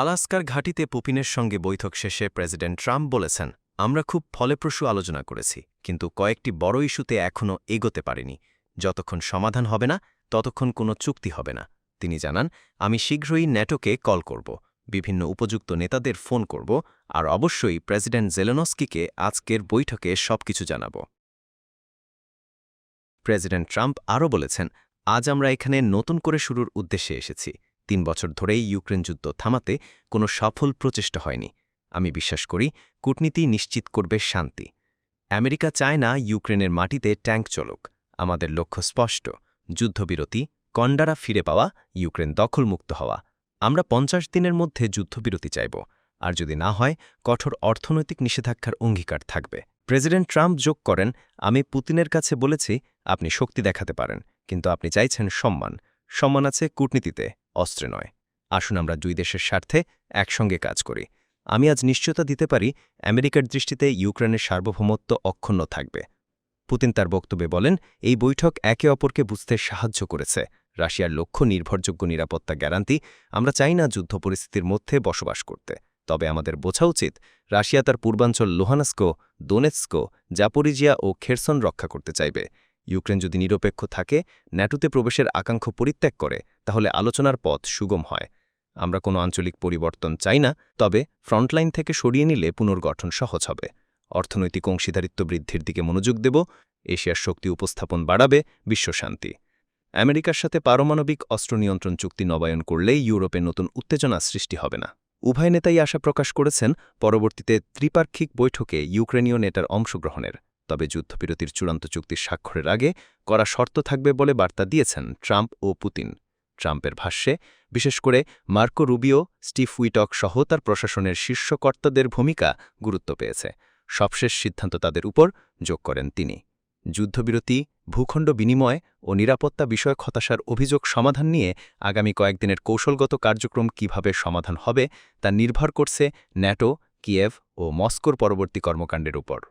আলাস্কার ঘাটিতে পুপিনের সঙ্গে বৈঠক শেষে প্রেসিডেন্ট ট্রাম্প বলেছেন, আমরা খুব ফলপ্রসূ আলোচনা করেছি, কিন্তু কয়েকটি বড় ইস্যুতে এখনও এগোতে পারিনি। যতক্ষণ সমাধান হবে না, ততক্ষণ কোনো চুক্তি হবে না। তিনি জানান, আমি শীঘ্রই ন্যাটোকে কল করব, বিভিন্ন উপযুক্ত নেতাদের ফোন করব, আর অবশ্যই প্রেসিডেন্ট জেলেনস্কিকে আজকের বৈঠকে সবকিছু জানাব। প্রেসিডেন্ট ট্রাম্প আরও বলেছেন, আজ আমরা এখানে নতুন করে শুরুর উদ্দেশ্যে এসেছি। তিন বছর ধরেই ইউক্রেন যুদ্ধ থামাতে কোনো সফল প্রচেষ্টা হয়নি। আমি বিশ্বাস করি, কূটনীতি নিশ্চিত করবে শান্তি। আমেরিকা চায় না ইউক্রেনের মাটিতে ট্যাঙ্ক চলুক। আমাদের লক্ষ্য স্পষ্ট। যুদ্ধবিরতি, কন্ডারা ফিরে পাওয়া, ইউক্রেন দখলমুক্ত হওয়া। আমরা পঞ্চাশ দিনের মধ্যে যুদ্ধবিরতি চাইব। আর যদি না হয়, কঠোর অর্থনৈতিক নিষেধাজ্ঞার অঙ্গীকার থাকবে। প্রেসিডেন্ট ট্রাম্প যোগ করেন, আমি পুতিনের কাছে বলেছি, আপনি শক্তি দেখাতে পারেন। কিন্তু আপনি চাইছেন সম্মান। সম্মান আছে কূটনীতিতে। অস্ত্রে নয়। আসুন আমরা দুই দেশের স্বার্থে একসঙ্গে কাজ করি। আমি আজ নিশ্চয়তা দিতে পারি, আমেরিকার দৃষ্টিতে ইউক্রেনের সার্বভৌমত্ব অক্ষুণ্ণ থাকবে। পুতিন তার বক্তব্যে বলেন, এই বৈঠক একে অপরকে বুঝতে সাহায্য করেছে। রাশিয়ার লক্ষ্য, নির্ভরযোগ্য নিরাপত্তা গ্যারান্টি, আমরা চাই না যুদ্ধ পরিস্থিতির মধ্যে বসবাস করতে। তবে আমাদের বোঝা উচিত, রাশিয়া তার পূর্বাঞ্চল লোহানাস্কো, দোনেৎস্কো, জাপোরিজিয়া ও খেরসন রক্ষা করতে চাইবে। ইউক্রেন যদি নিরপেক্ষ থাকে, ন্যাটোতে প্রবেশের আকাঙ্ক্ষ পরিত্যাগ করে, তাহলে আলোচনার পথ সুগম হয়। আমরা কোনো আঞ্চলিক পরিবর্তন চাই না, তবে ফ্রন্টলাইন থেকে সরিয়ে নিলে পুনর্গঠন সহজ হবে। অর্থনৈতিক অংশীদারিত্ব বৃদ্ধির দিকে মনোযোগ দেব, এশিয়ার শক্তি উপস্থাপন বাড়াবে বিশ্বশান্তি আমেরিকার সাথে পারমাণবিক অস্ত্র নিয়ন্ত্রণ চুক্তি নবায়ন করলেই ইউরোপে নতুন উত্তেজনা সৃষ্টি হবে না। উভয় নেতাই আশা প্রকাশ করেছেন, পরবর্তীতে ত্রিপাক্ষিক বৈঠকে ইউক্রেনীয় নেতার অংশগ্রহণের। তবে যুদ্ধবিরতির চূড়ান্ত চুক্তির স্বাক্ষরের আগে করা শর্ত থাকবে বলে বার্তা দিয়েছেন ট্রাম্প ও পুতিন। ট্রাম্পের ভাষ্যে, বিশেষ করে মার্কো রুবিও, স্টিভ উইটক সহ তার প্রশাসনের শীর্ষকর্তাদের ভূমিকা গুরুত্ব পেয়েছে। সবশেষ সিদ্ধান্ত তাদের উপর যোগ করেন তিনি। যুদ্ধবিরতি, ভূখণ্ড বিনিময় ও নিরাপত্তা বিষয়ক হতাশার অভিযোগ সমাধান নিয়ে আগামী কয়েকদিনের কৌশলগত কার্যক্রম কীভাবে সমাধান হবে তা নির্ভর করছে ন্যাটো, কিয়েভ ও মস্কোর পরবর্তী কর্মকাণ্ডের উপর।